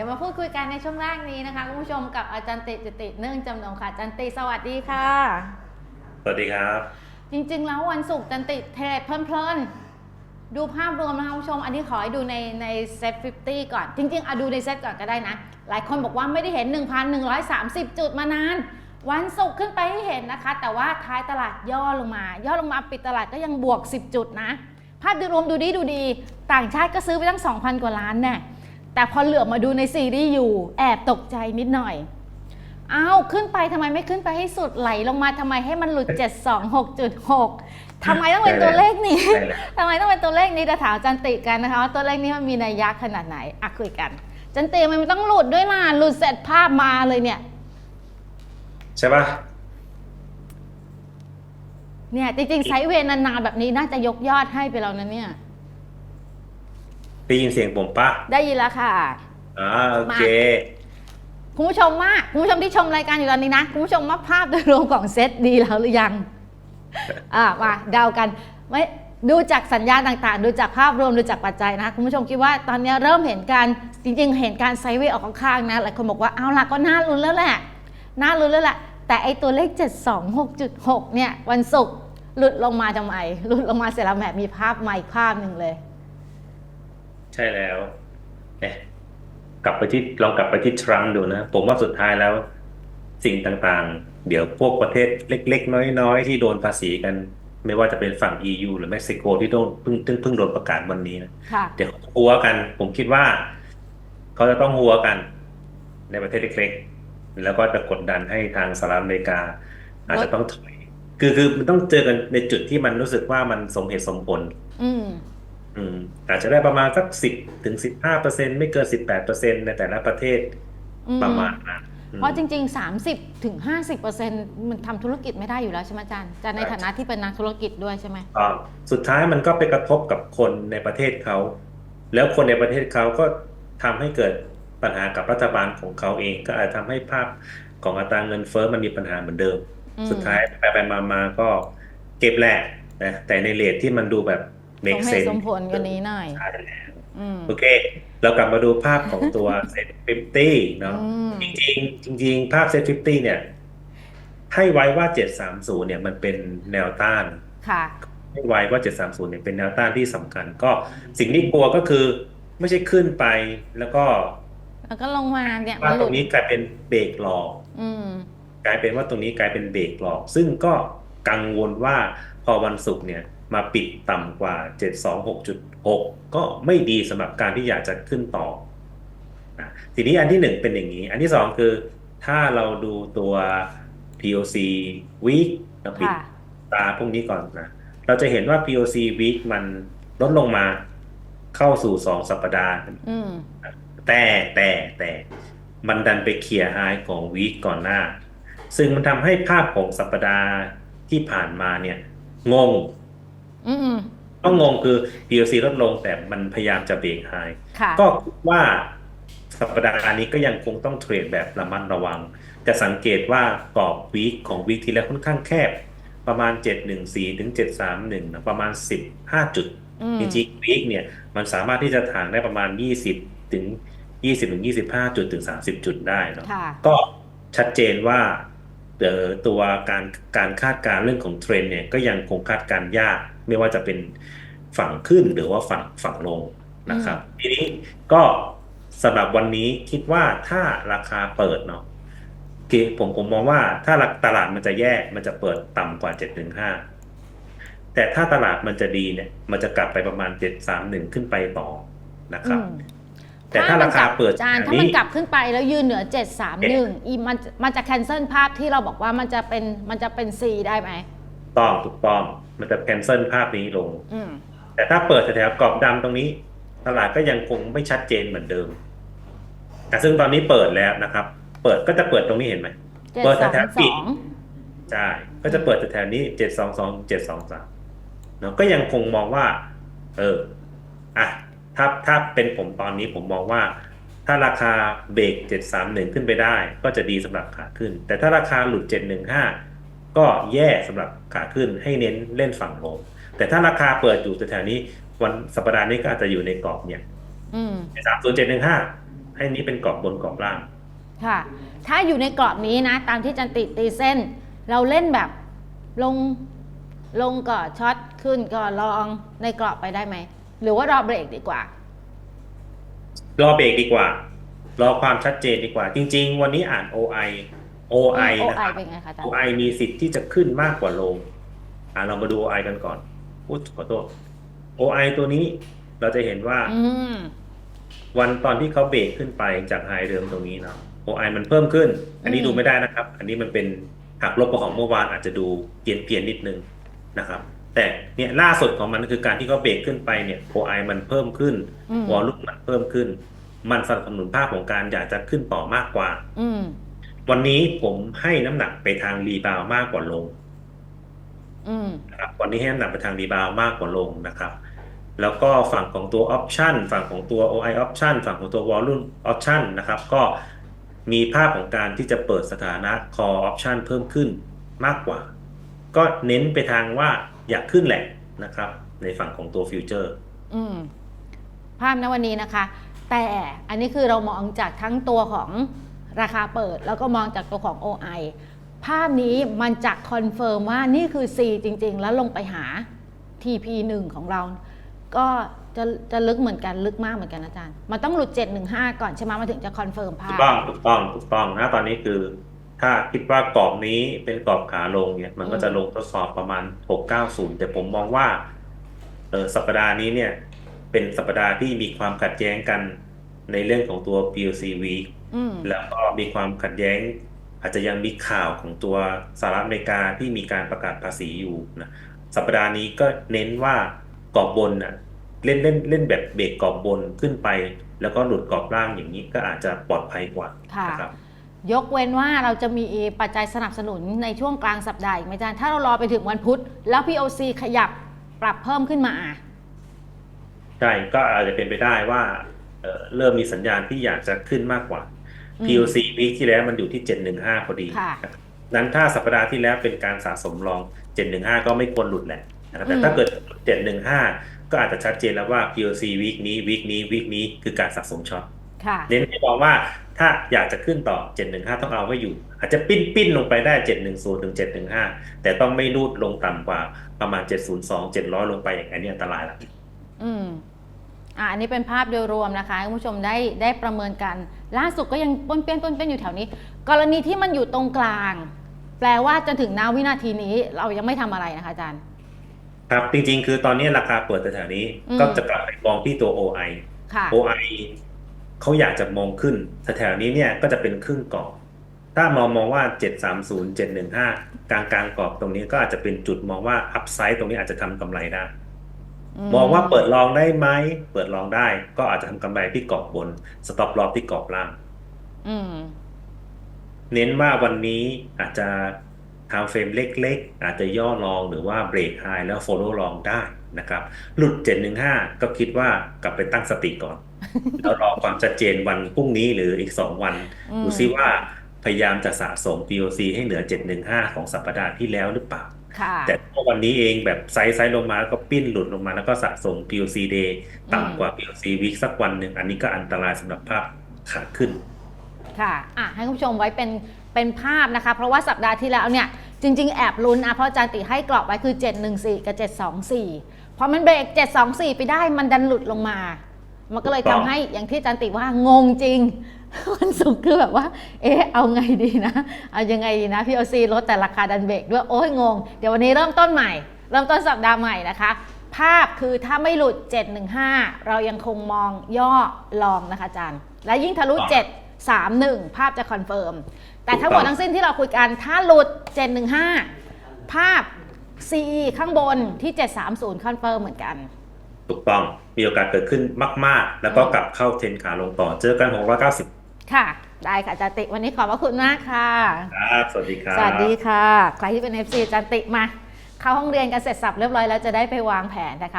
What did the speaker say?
ดี๋ยวมาพูดคุยกันในช่วงแรกนี้นะคะคุณผู้ชมกับอาจารย์ติจิติเนื่องจำนงค่ะอาจารย์ติสวัสดีค่ะ สวัสดีครับ จริงๆ แล้ววันศุกร์อาจันติเทรดเพลินๆดูภาพรวมนะคะคุณผู้ชม อันนี้ขอให้ดูในในเซ็ต50ก่อน จริงๆเอาดูในเซ็ตก่อนก็ได้นะ หลายคนบอกว่าไม่ได้เห็น 1,130 จุดมานาน วันศุกร์ขึ้นไปให้เห็นนะคะ แต่ว่าท้ายตลาดย่อลงมา ย่อลงมาปิดตลาดก็ยังบวก 10 จุดนะ ภาพโดยรวมดูดีดูดี ต่างชาติก็ซื้อไปตั้ง 2,000 กว่าล้านแน่ แต่พอเหลือบมาดูในซีรีส์อยู่แอบตกใจนิดหน่อย อ้าว ขึ้นไปทำไมไม่ขึ้นไปให้สุดไหลลงมาทำไมให้มันหลุด 726.6ทำไมต้องเป็นตัวเลขนี้ใช่แล้วทำไมต้องเป็นตัวเลขนี้จะถามจันติกันนะคะว่าตัวเลขนี้มันมีนัยยะขนาดไหนอะคุยกัน จันติมันไม่ต้องหลุดด้วยล่ะหลุดเสร็จภาพมาเลยเนี่ย ใช่ปะเนี่ยจริงๆไซด์เวย์นานๆแบบนี้น่าจะยกยอดให้ไปแล้วนะเนี่ย ได้ยินเสียงผมปะได้ยินแล้วค่ะ อ่าโอเค คุณผู้ชมว่าคุณผู้ชมที่ชมรายการอยู่ตอนนี้นะ คุณผู้ชมว่าภาพโดยรวมของเซตดีแล้วหรือยังอ่ามาเดากันไม่ดูจากสัญญาณต่างๆ ดูจากภาพรวมดูจากปัจจัยนะ คุณผู้ชมคิดว่าตอนนี้เริ่มเห็นการจริงๆ เห็นการไซด์เวย์ออกข้างๆนะหลายคนบอกว่าเอาล่ะก็น่าลุ้นแล้วแหละน่าลุ้นแล้วแหละแต่ไอตัวเลข 726.6 เนี่ยวันศุกร์หลุดลงมาทำไมหลุดลงมาเสร็จแล้วแหมมีภาพใหม่ภาพหนึ่งเลยใช่แล้วเนี่ยกลับไปที่ลองกลับไปที่ทรัมป์ดูนะ ผมว่าสุดท้ายแล้ว สิ่งต่างๆ เดี๋ยวพวกประเทศเล็ก ๆ น้อย ๆ ที่โดนภาษีกัน ไม่ว่าจะเป็นฝั่ง EU หรือเม็กซิโกที่โดนเพิ่งเพิ่งเพิ่งโดนประกาศวันนี้นะค่ะเดี๋ยวหัวกัน ผมคิดว่า เขาจะต้องหัวกัน ในประเทศเล็กๆแล้วก็จะกดดันให้ทางสหรัฐอเมริกา อาจจะต้องถอยคือคือมันต้องเจอกันในจุดที่มันรู้สึกว่ามันสมเหตุสมผล อืมอืมอาจจะได้ประมาณสักสิบถึงสิบห้าเปอร์เซ็นไม่เกินสิบแปดเปอร์เซ็นในแต่ละประเทศอืมประมาณนั้นอืมเพราะจริง ๆ 30ถึง50%มันทำธุรกิจไม่ได้อยู่แล้วใช่ไหมอาจารย์อาจารย์ในฐานะที่เป็นนักธุรกิจด้วยใช่ไหมอ่าสุดท้ายมันก็ไปกระทบกับคนในประเทศเขา แล้วคนในประเทศเขาก็ทำให้เกิดปัญหากับรัฐบาลของเขาเอง ก็อาจทำให้ภาพของอัตราเงินเฟ้อมันมีปัญหาเหมือนเดิมอืมสุดท้ายไปไปมามาก็เก็บแหละนะแต่ในเรทที่มันดูแบบ ส make มเหตุ sense สมผลกันนี้หน่อยใช่แล้วอืมโอเค เรากลับมาดูภาพของตัวเซ็ตฟิฟตี้เนาะอืมจริงๆจริงๆภาพเซ็ตฟิฟตี้เนี่ย ให้ไว้ว่า730เนี่ยมันเป็นแนวต้านค่ะให้ไว้ว่า730เนี่ยเป็นแนวต้านที่สำคัญ ก็สิ่งที่กลัวก็คือไม่ใช่ขึ้นไปแล้วก็ แล้วก็ลงมาเนี่ยว่ามันหตลุรดงนี้กลายเป็นเบรกหลอกอืมกลายเป็นว่าตรงนี้กลายเป็นเบรกหลอก ซึ่งก็กังวลว่าพอวันศุกร์เนี่ย มาปิดต่ำกว่า 726.6 ก็ไม่ดีสำหรับการที่อยากจะขึ้นต่อนะทีนี้อันที่หนึ่งเป็นอย่างนี้ อันที่สองคือถ้าเราดูตัว POC week เราปิดค่ะตาพวกนี้ก่อนนะ เราจะเห็นว่า POC week มันลดลงมาเข้าสู่2สัปดาห์อืมแต่แต่แต่มันดันไปเคลียร์ไฮของวีคก่อนหน้า ซึ่งมันทำให้ภาพของสัปดาห์ที่ผ่านมาเนี่ย งง อืมต้องงงคือ PLC ลดลงแต่มันพยายามจะเบรกไฮค่ะ ก็คิดว่าสัปดาห์นี้ก็ยังคงต้องเทรดแบบระมัดระวัง จะสังเกตว่ากรอบวีคของวีคที่แล้วค่อนข้างแคบ ประมาณ 714ถึง731นะประมาณ 15 จุดอืมจริงๆวีคเนี่ย มันสามารถที่จะถ่างได้ประมาณ 20 ถึง 20ถึง25 จุดถึง 30 จุดได้เนาะค่ะก็ชัดเจนว่าเอ่อตัวการการคาดการณ์เรื่องของเทรนด์เนี่ยก็ยังคงคาดการณ์ยาก ไม่ว่าจะเป็นฝั่งขึ้นหรือว่าฝั่งฝั่งลงนะครับ ทีนี้ก็สำหรับวันนี้คิดว่าถ้าราคาเปิดเนาะคือผมผมมองว่าถ้าตลาดมันจะแยกมันจะเปิดต่ำกว่า715แต่ถ้าตลาดมันจะดีเนี่ยมันจะกลับไปประมาณ731ขึ้นไปต่อนะครับอืมแต่ถ้าราคาเปิดจานแบบถ้านี้มันกลับขึ้นไปแล้วยืนเหนือ731อีมันมันจะแคนเซิลภาพที่เราบอกว่ามันจะเป็นมันจะเป็น C ได้ไหม ต้องถูกต้อง มันจะแคนเซิลภาพนี้ลงอืมแต่ถ้าเปิดแถวๆกรอบดำตรงนี้ ตลาดก็ยังคงไม่ชัดเจนเหมือนเดิมแต่ซึ่งตอนนี้เปิดแล้วนะครับ เปิดก็จะเปิดตรงนี้เห็นไหมเปิดแถวๆปิด732ใช่ก็จะเปิดแถวๆนี้เจ็ดสองสองเจ็ดสองสามเนาะก็ยังคงมองว่า เอออะถ้าถ้าเป็นผมตอนนี้ผมมองว่า ถ้าราคาเบรกเจ็ดสามหนึ่งขึ้นไปได้ ก็จะดีสำหรับขาขึ้น แต่ถ้าราคาหลุดเจ็ดหนึ่งห้า ก็แย่สำหรับขาขึ้นให้เน้นเล่นฝั่งลง แต่ถ้าราคาเปิดอยู่แถวๆนี้วันสัปดาห์นี้ก็อาจจะอยู่ในกรอบเนี่ยอืมสามศูนย์เจ็ดหนึ่งห้าให้นี้เป็นกรอบบนกรอบล่าง ค่ะ ถ้าอยู่ในกรอบนี้นะ ตามที่จันติตีเส้น เราเล่นแบบลงลงก่อนช็อตขึ้นก่อนลองในกรอบไปได้ไหม หรือว่ารอเบรกดีกว่า รอเบรกดีกว่า รอความชัดเจนดีกว่า จริง ๆ วันนี้อ่าน OI OI นะค OI รับ เป็นไงคะอาจารย์ OI มีสิทธิ์ที่จะขึ้นมากกว่าลง อ่าเรามาดู OI กันก่อนอุ๊ยขอโทษ OI ตัวนี้เราจะเห็นว่า อืม วันตอนที่เขาเบรกขึ้นไปจากไฮเดิมตรงนี้เนาะ OI มันเพิ่มขึ้น อันนี้อืม ดูไม่ได้นะครับ อันนี้มันเป็นหักลบกับของเมื่อวานอาจจะดูเปลี่ยนเปลี่ยนนิดนึงนะครับ แต่เนี่ยล่าสุดของมันคือการที่เขาเบรกขึ้นไปเนี่ย OI มันเพิ่มขึ้น อืมวอลลุ่มมันเพิ่มขึ้น มันสนับสนุนภาพของการอยากจะขึ้นต่อมากกว่า อืม วันนี้ผมให้น้ำหนักไปทางรีบาวด์มากกว่าลงอืม นะครับวันนี้ให้น้ำหนักไปทางรีบาวด์มากกว่าลงนะครับ แล้วก็ฝั่งของตัว option ฝั่งของตัว OI option ฝั่งของตัว volume option นะครับ ก็มีภาพของการที่จะเปิดสถานะ call option เพิ่มขึ้นมากกว่า ก็เน้นไปทางว่าอยากขึ้นแหละนะครับ ในฝั่งของตัว future อืม ภาพณวันนี้นะคะ แต่อันนี้คือเรามองจากทั้งตัวของ ราคาเปิดแล้วก็มองจากตัวของ OI ภาพนี้มันจะคอนเฟิร์มว่านี่คือ C จริง ๆ แล้วลงไปหา TP1 ของเรา ก็จะจะลึกเหมือนกันลึกมากเหมือนกันอาจารย์ มันต้องหลุด 715 ก่อนใช่ไหมมันถึงจะคอนเฟิร์มภาถูพ กต้องถูกต้องถูกต้องนะตอนนี้คือ ถ้าคิดว่ากรอบนี้เป็นกรอบขาลงเนี่ย มันก็จะลงทดสอบประมาณ 690 แต่ผมมองว่าเออสัปดาห์นี้เนี่ย เป็นสัปดาห์ที่มีความขัดแย้งกันในเรื่องของตัว PLC week อืมแล้วก็มีความขัดแย้ง อาจจะยังมีข่าวของตัวสหรัฐอเมริกาที่มีการประกาศภาษีอยู่นะสัปดาห์นี้ก็เน้นว่ากรอบบนน่ะเล่นเล่นเล่นแบบเบรกกรอบบนขึ้นไป แล้วก็หลุดกรอบล่างอย่างนี้ก็อาจจะปลอดภัยกว่าค่ะนะครับ ยกเว้นว่าเราจะมีปัจจัยสนับสนุนในช่วงกลางสัปดาห์อีกไหมอาจารย์ ถ้าเรารอไปถึงวันพุธ แล้ว POC ขยับปรับเพิ่มขึ้นมาอะ ใช่ก็อาจจะเป็นไปได้ว่าเอ่อเริ่มมีสัญญาณที่อยากจะขึ้นมากกว่าอืม POC วีคที่แล้วมันอยู่ที่ 715 พอดีค่ะนะครับนั้นถ้าสัปดาห์ที่แล้วเป็นการสะสมรอง 715 ก็ไม่ควรหลุดแหละนะครับแต่อืมถ้าเกิด 715 ก็อาจจะชัดเจนแล้วว่า POC วีคนี้วีคนี้วีคนี้คือการสะสมช็อตค่ะเน้นให้มองว่าถ้าอยากจะขึ้นต่อ 715 ต้องเอาไว้อยู่ อาจจะปิ้นปิ้นลงไปได้ 710 ถึง 715 แต่ต้องไม่รูดลงต่ำกว่าประมาณ 702 700 ลงไปอย่างนี้นอันตรายละอืม อะอันนี้เป็นภาพโดยรวมนะคะให้คุณผู้ชมได้ได้ประเมินกัน ล่าสุดก็ยังป้วนเปี้ยนป้วนเปี้ยนอยู่แถวนี้ กรณีที่มันอยู่ตรงกลาง แปลว่าจนถึงนาวินาทีนี้ เรายังไม่ทำอะไรนะคะอาจารย์ครับจริงๆ คือตอนนี้ราคาเปิดแถวๆนี้อืมก็จะกลับไปมองที่ตัว OI ค่ะ OI เขาอยากจะมองขึ้นแถวๆนี้เนี่ยก็จะเป็นครึ่งกรอบถ้ามองมองว่า 730 715 กลางกลางกรอบตรงนี้ก็อาจจะเป็นจุดมองว่าอัพไซด์ตรงนี้อาจจะทำกำไรได้ มองว่าเปิดลองได้ไหม เปิดลองได้ ก็อาจจะทำกำไรที่กรอบบน สต็อปลอที่กรอบล่างอืมเน้นว่าวันนี้อาจจะทำเฟรมเล็กๆ อาจจะย่อลองหรือว่าเบรกไฮแล้ว follow ลองได้นะครับ หลุด 715 ก็คิดว่ากลับไปตั้งสติก่อน แล้วรอความชัดเจนวันพรุ่งนี้หรืออีก 2 วันอืมดูซิว่าพยายามจะสะสม POC ให้เหลือ 715 ของสัปดาห์ที่แล้วหรือเปล่าค่ะ แต่ถ้าวันนี้เองแบบไซส์ไซส์ลงมาแล้วก็ปิ้นหลุดลงมาแล้วก็สะสม POC day ต่ำกว่า POC week สักวันหนึ่งอันนี้ก็อันตรายสำหรับภาพขาขึ้น ค่ะอะให้คุณผู้ชมไว้เป็นเป็นภาพนะคะ เพราะว่าสัปดาห์ที่แล้วเนี่ยจริง ๆ แอบลุ้นนะเพราะอาจารย์ติให้กรอบไว้คือ 714 กับ 724 พอมันเบรก 724 ไปได้มันดันหลุดลงมา มันก็เลยถูกต้ทำองให้อย่างที่อาจารย์ติว่างงจริง วันศุกร์คือแบบว่า เอ๊ะ เอาไงดีนะ เอายังไงดีนะพี่โอซีลดแต่ราคาดันเบรกด้วย โอ้ยงง เดี๋ยววันนี้เริ่มต้นใหม่ เริ่มต้นสัปดาห์ใหม่นะคะ ภาพคือถ้าไม่หลุด 715 เรายังคงมองย่อลองนะคะอาจารย์ และยิ่งทะลุ 7 3 1 ภาพจะคอนเฟิร์ม แต่ทั้งหมดทั้งสิ้นที่เราคุยกัน ถ้าหลุด 715 ภาพ CE ข้างบนที่ 730 คอนเฟิร์มเหมือนกันถูกต้อง มีโอกาสเกิดขึ้นมาก ๆ แล้วก็กลับเข้าเทรนขาลงต่อ เจอกัน 690 ค่ะ ได้ค่ะอาจารย์ติวันนี้ขอบพระคุณมากค่ะ ครับ สวัสดีครับ สวัสดีค่ะ ใครที่เป็น FC อาจารย์ติมา เข้าห้องเรียนกันเสร็จสับเรียบร้อยแล้วจะได้ไปวางแผนนะคะ